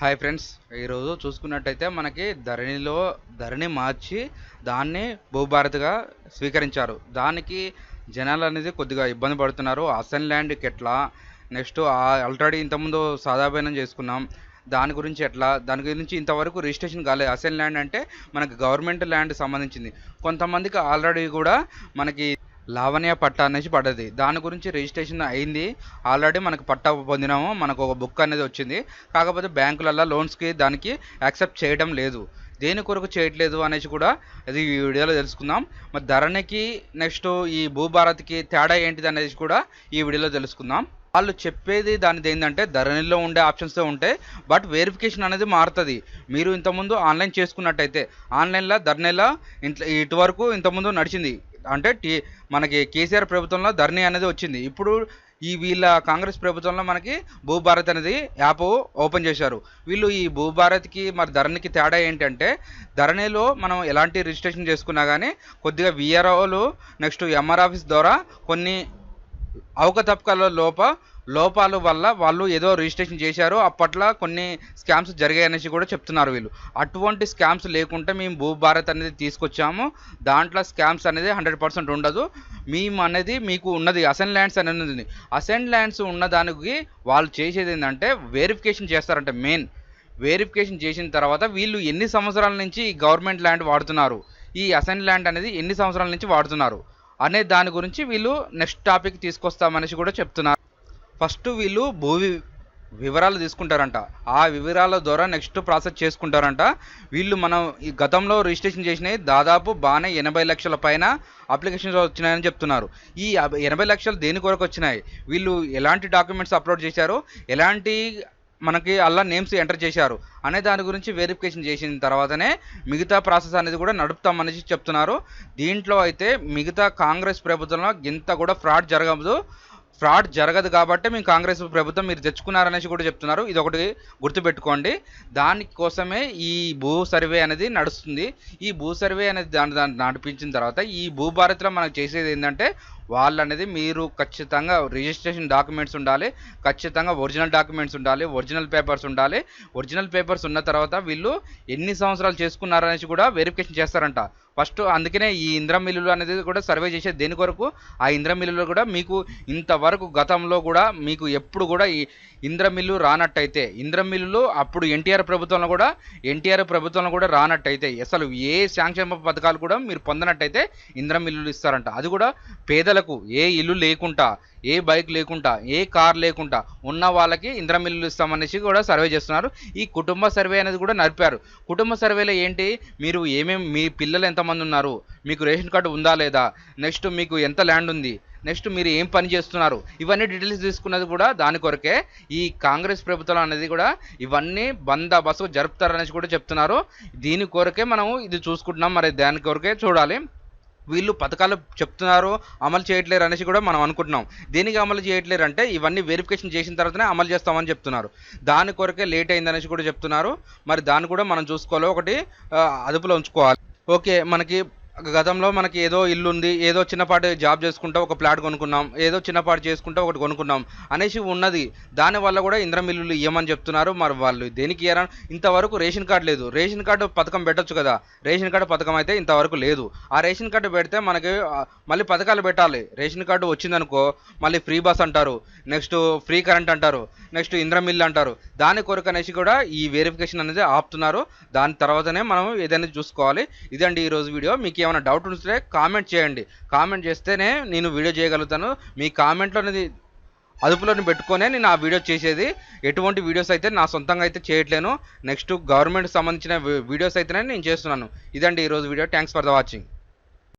Hi friends ఈరోజు చూసుకున్నట్టయితే మనకి ధరణిలో ధరణి మార్చి దాన్ని భూభారత్గా స్వీకరించారు. దానికి జనాలు అనేది కొద్దిగా ఇబ్బంది పడుతున్నారు. అసెన్ ల్యాండ్కి ఎట్లా నెక్స్ట్ ఆల్రెడీ ఇంతకుముందు సాదాబైనం చేసుకున్నాం. దాని గురించి ఎట్లా? దాని గురించి ఇంతవరకు రిజిస్ట్రేషన్ కాలేదు అసెన్ ల్యాండ్ అంటే మనకి గవర్నమెంట్ ల్యాండ్ సంబంధించింది. కొంతమందికి ఆల్రెడీ కూడా మనకి లావణ్య పట్టా అనేసి పడ్డది. దాని గురించి రిజిస్ట్రేషన్ అయింది. ఆల్రెడీ మనకు పట్టా పొందినాము. మనకు ఒక బుక్ అనేది వచ్చింది. కాకపోతే బ్యాంకులలో లోన్స్కి దానికి యాక్సెప్ట్ చేయడం లేదు. దేని కొరకు చేయట్లేదు అనేసి కూడా అది ఈ వీడియోలో తెలుసుకుందాం. మరి ధరణికి నెక్స్ట్ ఈ భూభారత్కి తేడా ఏంటిది అనేది కూడా ఈ వీడియోలో తెలుసుకుందాం. వాళ్ళు చెప్పేది దానిది ఏంటంటే ధరణిలో ఉండే ఆప్షన్స్తో ఉంటాయి బట్ వెరిఫికేషన్ అనేది మారుతుంది. మీరు ఇంతకుముందు ఆన్లైన్ చేసుకున్నట్టయితే ఆన్లైన్లో ధరణిలో ఇంట్లో ఇటువరకు ఇంతకుముందు నడిచింది. అంటే టీ మనకి కేసీఆర్ ప్రభుత్వంలో ధరణి అనేది వచ్చింది. ఇప్పుడు ఈ వీళ్ళ కాంగ్రెస్ ప్రభుత్వంలో మనకి భూభారత్ అనేది యాప్ ఓపెన్ చేశారు. వీళ్ళు ఈ భూభారత్కి మరి ధరణికి తేడా ఏంటంటే ధరణిలో మనం ఎలాంటి రిజిస్ట్రేషన్ చేసుకున్నా కానీ కొద్దిగా విఆర్ఓలు నెక్స్ట్ ఎంఆర్ ఆఫీస్ ద్వారా కొన్ని అవకతవకల లోప లోపాల వల్ల వాళ్ళు ఏదో రిజిస్ట్రేషన్ చేశారు అప్పట్లో కొన్ని స్కామ్స్ జరిగాయనేసి కూడా చెప్తున్నారు వీళ్ళు. అటువంటి స్కామ్స్ లేకుంటే మేము భూభారత్ అనేది తీసుకొచ్చాము. దాంట్లో స్కామ్స్ అనేది హండ్రెడ్ పర్సెంట్ ఉండదు. మేము అనేది మీకు ఉన్నది అసెంట్ ల్యాండ్స్ అనేది ఉంది అసెంట్ ల్యాండ్స్ ఉన్న దానికి వాళ్ళు చేసేది ఏంటంటే వెరిఫికేషన్ చేస్తారంటే మెయిన్ వెరిఫికేషన్ చేసిన తర్వాత వీళ్ళు ఎన్ని సంవత్సరాల నుంచి ఈ గవర్నమెంట్ ల్యాండ్ వాడుతున్నారు? ఈ అసెంట్ ల్యాండ్ అనేది ఎన్ని సంవత్సరాల నుంచి వాడుతున్నారు? అనే దాని గురించి వీళ్ళు నెక్స్ట్ టాపిక్ తీసుకొస్తామనేసి కూడా చెప్తున్నారు. ఫస్ట్ వీళ్ళు భూమి వివరాలు తీసుకుంటారంట. ఆ వివరాల ద్వారా నెక్స్ట్ ప్రాసెస్ చేసుకుంటారంట. వీళ్ళు మనం ఈ గతంలో రిజిస్ట్రేషన్ చేసినవి దాదాపు బాగానే ఎనభై లక్షల పైన అప్లికేషన్స్ వచ్చినాయని చెప్తున్నారు. ఈ ఎనభై లక్షలు దేని కొరకు వచ్చినాయి? వీళ్ళు ఎలాంటి డాక్యుమెంట్స్ అప్లోడ్ చేశారు? ఎలాంటి మనకి అలా నేమ్స్ ఎంటర్ చేశారు అనే దాని గురించి వెరిఫికేషన్ చేసిన తర్వాతనే మిగతా ప్రాసెస్ అనేది కూడా నడుపుతామనేసి చెప్తున్నారు. దీంట్లో అయితే మిగతా కాంగ్రెస్ ప్రభుత్వంలో ఇంత కూడా ఫ్రాడ్ జరగదు. ఫ్రాడ్ జరగదు కాబట్టి మేము కాంగ్రెస్ ప్రభుత్వం మీరు తెచ్చుకున్నారనేసి కూడా చెప్తున్నారు. ఇది ఒకటి గుర్తుపెట్టుకోండి దానికోసమే ఈ భూ సర్వే అనేది నడుస్తుంది. ఈ భూ సర్వే అనేది దాని దాన్ని నడిపించిన తర్వాత ఈ భూభారత్లో మనకు చేసేది ఏంటంటే వాళ్ళు అనేది మీరు ఖచ్చితంగా రిజిస్ట్రేషన్ డాక్యుమెంట్స్ ఉండాలి ఖచ్చితంగా ఒరిజినల్ డాక్యుమెంట్స్ ఉండాలి ఒరిజినల్ పేపర్స్ ఉండాలి. ఒరిజినల్ పేపర్స్ ఉన్న తర్వాత వీళ్ళు ఎన్ని సంవత్సరాలు చేసుకున్నారనేసి కూడా వెరిఫికేషన్ చేస్తారంట. ఫస్ట్ అందుకనే ఈ ఇంద్ర మిల్లులు అనేది కూడా సర్వే చేసే దేని కొరకు? ఆ ఇంద్ర మిల్లులు కూడా మీకు ఇంతవరకు గతంలో కూడా మీకు ఎప్పుడు కూడా ఈ ఇంద్ర మిల్లు రానట్టయితే ఇంద్ర మిల్లులు అప్పుడు ఎన్టీఆర్ ప్రభుత్వంలో కూడా ఎన్టీఆర్ ప్రభుత్వంలో కూడా రానట్టయితే అసలు ఏ సంక్షేమ పథకాలు కూడా మీరు పొందనట్టయితే ఇంద్ర మిల్లులు ఇస్తారంట. అది కూడా పేదలకు ఏ ఇల్లు లేకుండా ఏ బైక్ లేకుండా ఏ కార్ లేకుండా ఉన్న వాళ్ళకి ఇంద్రమిల్లు ఇస్తామనేసి కూడా సర్వే చేస్తున్నారు. ఈ కుటుంబ సర్వే అనేది కూడా నడిపారు. కుటుంబ సర్వేలో ఏంటి? మీరు ఏమేమి మీ పిల్లలు ఎంతమంది ఉన్నారు? మీకు రేషన్ కార్డు ఉందా లేదా? నెక్స్ట్ మీకు ఎంత ల్యాండ్ ఉంది? నెక్స్ట్ మీరు ఏం పని చేస్తున్నారు? ఇవన్నీ డీటెయిల్స్ తీసుకున్నది కూడా దాని కొరకే ఈ కాంగ్రెస్ ప్రభుత్వం అనేది కూడా ఇవన్నీ బందోబస్తు జరుపుతారనేసి కూడా చెప్తున్నారు. దీని కొరకే మనం ఇది చూసుకుంటున్నాం. మరి దాని కొరకే చూడాలి. వీళ్ళు పథకాలు చెప్తున్నారు అమలు చేయట్లేరు అనేసి కూడా మనం అనుకుంటున్నాం. దేనికి అమలు చేయట్లేరు అంటే ఇవన్నీ వెరిఫికేషన్ చేసిన తర్వాతనే అమలు చేస్తామని చెప్తున్నారు. దాని కొరకే లేట్ అయిందనేసి కూడా చెప్తున్నారు. మరి దాన్ని కూడా మనం చూసుకోవాలి. ఒకటి అదుపులో ఉంచుకోవాలి. ఓకే మనకి గతంలో మనకి ఏదో ఇల్లు ఉంది ఏదో చిన్నపాటి జాబ్ చేసుకుంటా ఒక ప్లాట్ కొనుక్కున్నాం ఏదో చిన్నపాటి చేసుకుంటా ఒకటి కొనుక్కున్నాం అనేసి ఉన్నది. దానివల్ల కూడా ఇంద్రం ఇల్లులు ఇవ్వమని చెప్తున్నారు. మరి వాళ్ళు దేనికి ఇయ్యరా? ఇంతవరకు రేషన్ కార్డు లేదు. రేషన్ కార్డు పథకం పెట్టొచ్చు కదా. రేషన్ కార్డు పథకం అయితే ఇంతవరకు లేదు. ఆ రేషన్ కార్డు పెడితే మనకి మళ్ళీ పథకాలు పెట్టాలి. రేషన్ కార్డు వచ్చిందనుకో మళ్ళీ ఫ్రీ బస్ అంటారు. నెక్స్ట్ ఫ్రీ కరెంట్ అంటారు. నెక్స్ట్ ఇంద్రం ఇల్లు అంటారు. దాని కొరకు అనేసి కూడా ఈ వెరిఫికేషన్ అనేది ఆపుతున్నారు. దాని తర్వాతనే మనం ఏదైనా చూసుకోవాలి. ఇదండి ఈ రోజు వీడియో. మీకు ఏమైనా డౌట్ ఉంటే కామెంట్ చేయండి. కామెంట్ చేస్తేనే నేను వీడియో చేయగలుగుతాను. మీ కామెంట్లో అనేది అదుపులోని పెట్టుకొనే నేను ఆ వీడియో చేసేది. ఎటువంటి వీడియోస్ అయితే నా సొంతంగా అయితే చేయట్లేను. నెక్స్ట్ గవర్నమెంట్ సంబంధించిన వీడియోస్ అయితేనే నేను చేస్తున్నాను. ఇదండి ఈరోజు video thanks for the watching